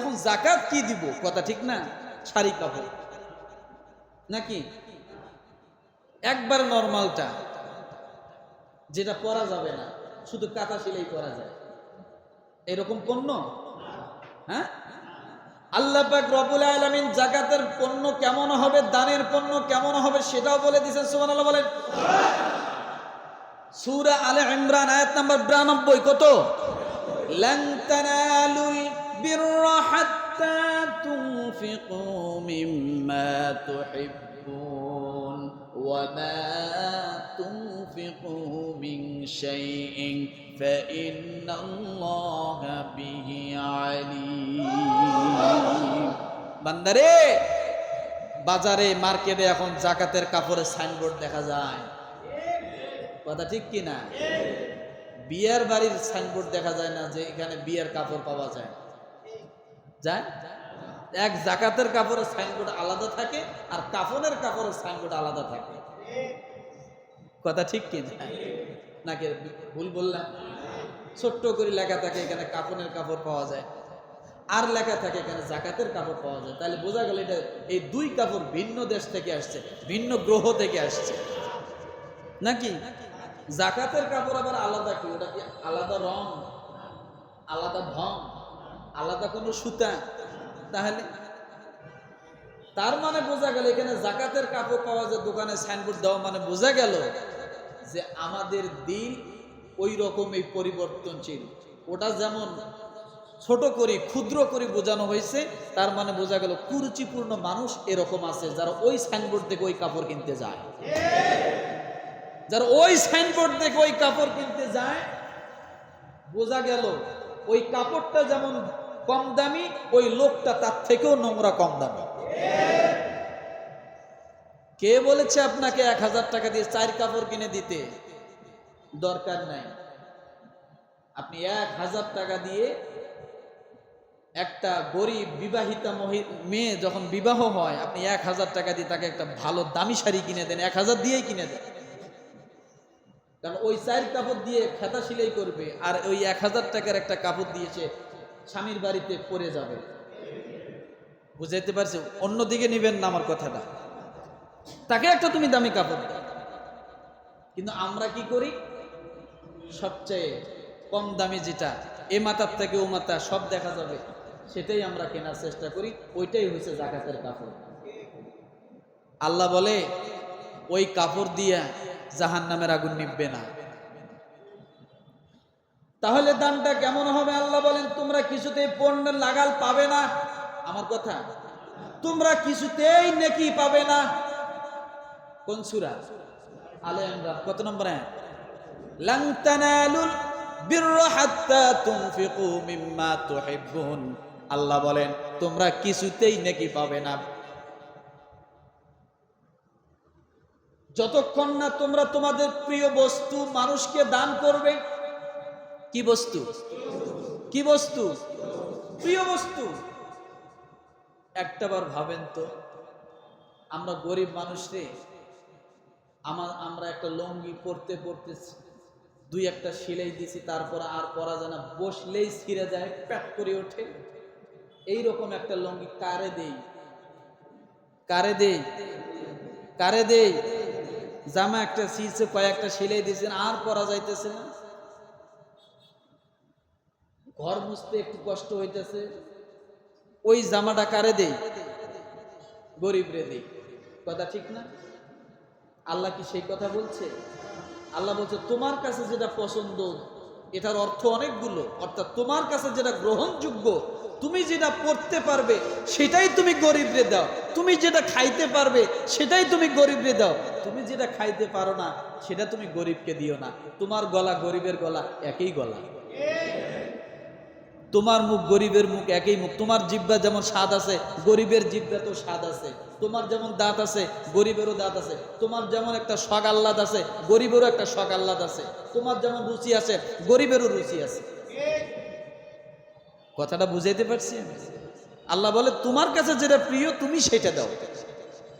এখন জাকাত কি দিব? কথা ঠিক না? শাড়ি, কাপড়। নাকি? একবার নর্মালটা, যেটা পরা যাবে না, শুধু কাতা সেলাই করা যায়। এরকম পণ্য? হ্যাঁ? আল্লাহ পাক রবুল আলমিন জাকাতের পণ্য কেমন হবে, দানের পণ্য কেমন হবে সেটাও বলে দিচ্ছেন সুমান আল্লাহ বলেন। সুরা আলে ইমরান, আয়াত নাম্বার বিরানব্বই, কত? লং تنفقوا مما تحبون وما تنفقوا من شيء فإن الله به عليم বান্দারে বাজারে মার্কেটে এখন জাকাতের কাপড়ের সাইনবোর্ড দেখা যায় কথা ঠিক কি না বিয়ার বাড়ির সাইনবোর্ড দেখা যায় না যে এখানে বিয়ার কাপড় পাওয়া যায় যায় এক জাকাতের কাপড়ের সাইনবোর্ড আলাদা থাকে আর কাফনের কাপড়ের সাইনবোর্ড আলাদা থাকে। কথা ঠিক কি নাকি ভুল বললাম? ছোট্ট করে লেখা থাকে এখানে কাফনের কাপড় পাওয়া যায়। আর লেখা থাকে এখানে জাকাতের কাপড় পাওয়া যায়। তাহলে বোঝা গেল এটা এই দুই কাপড় ভিন্ন দেশ থেকে আসছে, ভিন্ন গ্রহ থেকে আসছে। নাকি? জাকাতের কাপড় আবার আলাদা কি? ওটা কি আলাদা রং? আলাদা ঢং আলাদা কোনো সুতা? তাহলে তার মানে বোঝা গেল, এখানে জাকাতের কাপড় পাওয়া যায় দোকানে সাইনবোর্ড দেওয়া মানে বোঝা গেল যে আমাদের দিন ওই রকমই পরিবর্তনশীল। ওটা যেমন ছোট করে, ক্ষুদ্র করে বোঝানো হয়েছে, তার মানে বোঝা গেল কুরুচিপূর্ণ মানুষ এরকম আছে যারা ওই সাইনবোর্ড থেকে ওই কাপড় কিনতে যায়। যারা ওই সাইনবোর্ড থেকে ওই কাপড় কিনতে যায়, বোঝা গেল ওই কাপড়টা যেমন কম দামি, ওই লোকটা তার থেকেও নোংরা কম দামি। কে বলেছে আপনাকে এক হাজার টাকা দিয়ে চার কাপড় কিনে দিতে? দরকার নাই। আপনি এক হাজার টাকা দিয়ে একটা গরিব বিবাহিতা মেয়ে যখন বিবাহ হয়, আপনি এক হাজার টাকা দিয়ে তাকে একটা ভালো দামি শাড়ি কিনে দেন। এক হাজার দিয়েই কিনে দেন। কারণ ওই চার কাপড় দিয়ে খেতা সিলাই করবে, আর ওই এক হাজার টাকার একটা কাপড় দিয়েছে স্বামীর বাড়িতে পরে যাবে। বুঝাইতে পারছি, অন্যদিকে নিবেন না আমার কথাটা। তাকে একটা তুমি দামি কাপড় কিন্তু আমরা কি করি? সবচেয়ে কম দামি যেটা, এ মাথার থেকে ও মাথা সব দেখা যাবে, সেটাই আমরা কেনার চেষ্টা করি, ওইটাই হচ্ছে জাকাতের কাপড়। আল্লাহ বলে, ওই কাপড় দিয়া জাহান নামের আগুন নিববে না। তাহলে দানটা কেমন হবে? আল্লাহ বলেন, তোমরা কিছুতেই পণ্যের লাগাল পাবে না। আমার কথা, তোমরা কিছুতেই নেকি পাবে না। কোন সুরা? আলে কত নম্বর বিররা হাত্তা তুনফিকু মিম্মা তুহিব্বুন। আল্লাহ বলেন, তোমরা কিছুতেই নেকি পাবে না। যতক্ষণ না তোমরা তোমাদের প্রিয় বস্তু মানুষকে দান করবে কি বস্তু? কি বস্তু? প্রিয় বস্তু। একটাবার ভাবেন তো, আমরা গরিব মানুষরে আমার আমরা একটা লঙ্গি পরতে পরতে দুই একটা সেলাই দিছি, তারপর আর পরা যায় না, বসলেই ছিঁড়ে যায়, প্যাক করে ওঠে। এইরকম একটা লঙ্গি কারে দেই? কারে দেই? কারে দেই? জামা একটা ছিঁড়ছে, কয়েকটা সেলাই দিয়েছেন আর পরা যাইতেছে না। ঘর মুছতে একটু কষ্ট হইতেছে, ওই জামাটা কারে দেই? গরিব রে দেই। কথা ঠিক না? আল্লাহ কি সেই কথা বলছে? আল্লাহ বলছে, তোমার কাছে যেটা পছন্দ, এটার অর্থ অনেকগুলো। অর্থাৎ তোমার কাছে যেটা গ্রহণযোগ্য, তুমি যেটা পড়তে পারবে, সেটাই তুমি গরিবরে দাও। তুমি যেটা খাইতে পারবে, সেটাই তুমি গরিবরে দাও। তুমি যেটা খাইতে পারো না, সেটা তুমি গরিবকে দিও না। তোমার গলা গরিবের গলা, একই গলা। তোমার মুখ গরিবের মুখ একই মুখ। তোমার জিব্বা যেমন স্বাদ আছে, গরিবের জিব্বা তো স্বাদ আছে। তোমার যেমন দাঁত আছে, গরিবেরও দাঁত আছে। তোমার যেমন একটা শখ আহ্লাদ আছে, গরিবেরও একটা শখ আহ্লাদ আছে। তোমার যেমন রুচি আছে, গরিবেরও রুচি আছে। কথাটা বুঝাইতে পারছি? আমি? আল্লাহ বলে, তোমার কাছে যেটা প্রিয়, তুমি সেটা দাও।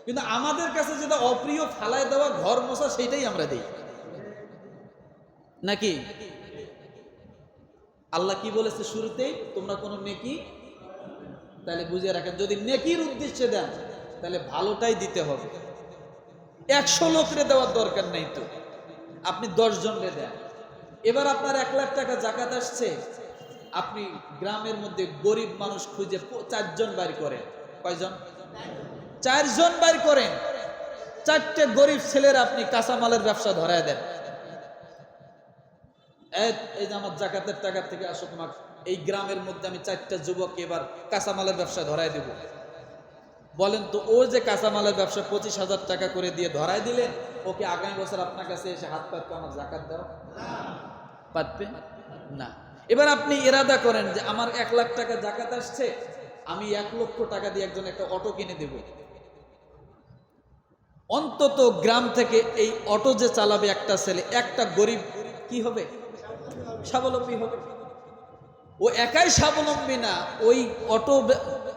কিন্তু আমাদের কাছে যেটা অপ্রিয়, ফালায় দেওয়া, ঘর মশা সেটাই আমরা দিই। নাকি? আল্লাহ কি বলেছে শুরুতেই? তোমরা কোনো নেকি তাহলে বুঝে রাখেন, যদি নেকির উদ্দেশ্যে দেন, তাহলে ভালোটাই দিতে হবে। একশো লোকরে দেওয়ার দরকার নেই তো। আপনি জনরে দেন। এবার আপনার এক লাখ টাকা জাকাত আসছে, আপনি গ্রামের মধ্যে গরিব মানুষ খুঁজে চারজন বাইর করেন। কয়জন? চারজন বাইর করেন। চারটে গরিব ছেলের আপনি কাঁচামালের ব্যবসা ধরায় দেন। এই- যে আমার জাকাতের টাকা থেকে আসুক মাক, এই গ্রামের মধ্যে আমি চারটা যুবক এবার কাঁচামালের ব্যবসা ধরায় দেব। বলেন তো, ও যে কাঁচামালের ব্যবসা পঁচিশ হাজার টাকা করে দিয়ে ধরায় দিলেন ওকে আগামী বছর আপনার কাছে এসে হাত পাতবে আমার জাকাত দাও? পারবে না। এবার আপনি এরাদা করেন যে আমার এক লাখ টাকা জাকাত আসছে, আমি এক লক্ষ টাকা দিয়ে একজন একটা অটো কিনে দেব। অন্তত গ্রাম থেকে এই অটো যে চালাবে একটা ছেলে, একটা গরিব, কি হবে? স্বাবলম্বী হবে। ও একাই স্বাবলম্বী না, ওই অটো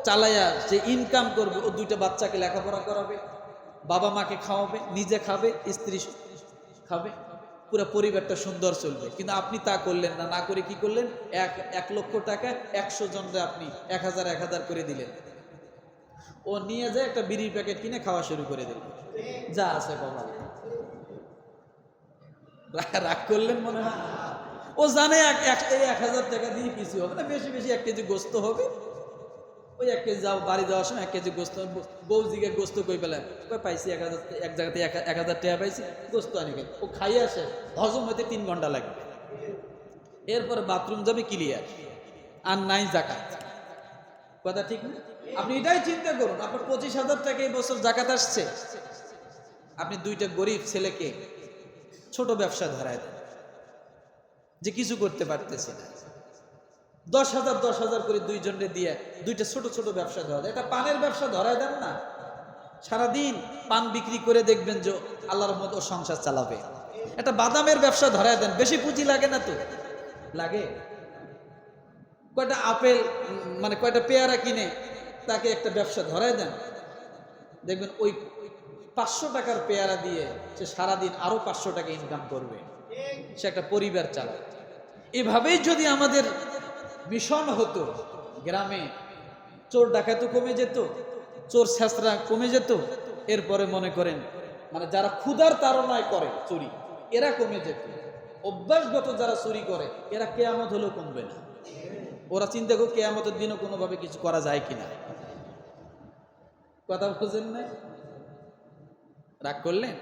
চালায়া যে ইনকাম করবে, ও দুইটা বাচ্চাকে লেখাপড়া করাবে, বাবা মাকে খাওয়াবে, নিজে খাবে, স্ত্রী খাবে, পুরো পরিবারটা সুন্দর চলবে। কিন্তু আপনি তা করলেন না না করে কি করলেন? এক এক লক্ষ টাকা একশো জনরে আপনি এক হাজার এক হাজার করে দিলেন। ও নিয়ে যায় একটা বিড়ির প্যাকেট কিনে খাওয়া শুরু করে দিল। যা আছে বাবা রাগ করলেন মনে হয়? ও জানে এক এক- হাজার টাকা দিয়ে কিছু হবে না, বেশি বেশি এক কেজি গোস্ত হবে। ওই এক কেজি যাও, বাড়ি যাওয়ার সময় এক কেজি গোস্ত বউ জিগে গোস্ত কই কই পাইছি, এক হাজার এক জায়গাতে এক হাজার টাকা পাইছি, গোস্ত আনি গেল ও খাইয়ে আসে, হজম হতে তিন ঘণ্টা লাগবে এরপরে বাথরুম যাবে ক্লিয়ার আর নাই জাকাত। কথা ঠিক না? আপনি এটাই চিন্তা করুন, আপনার পঁচিশ হাজার টাকা এই বছর জাকাত আসছে। আপনি দুইটা গরিব ছেলেকে ছোট ব্যবসা ধরায় দেন। যে কিছু করতে পারতেছে না। দশ হাজার দশ হাজার করে দুইজনরে দিয়ে দুইটা ছোট ছোট ব্যবসা ধরা এটা পানের ব্যবসা ধরায় দেন না। সারাদিন পান বিক্রি করে দেখবেন যে আল্লাহর মতো সংসার চালাবে। একটা বাদামের ব্যবসা ধরায় দেন। বেশি পুঁজি লাগে না তো। লাগে? কয়টা আপেল মানে কয়টা পেয়ারা কিনে তাকে একটা ব্যবসা ধরায় দেন। দেখবেন ওই পাঁচশো টাকার পেয়ারা দিয়ে সে সারাদিন আরও পাঁচশো টাকা ইনকাম করবে। সে একটা পরিবার চালায়। এভাবেই যদি আমাদের মিশন হতো, গ্রামে চোর ডাকাতো কমে যেত, চোর ছেঁচড়া কমে যেত, এরপরে মনে করেন মানে যারা ক্ষুধার তাড়নায় করে চুরি, এরা কমে যেত। অভ্যাসগত যারা চুরি করে, এরা কেয়ামত হলেও কমবে না। ওরা চিন্তা করো কেয়ামতের দিনও কোনোভাবে কিছু করা যায় কিনা। কথা বুঝেন না? রাগ করলেন?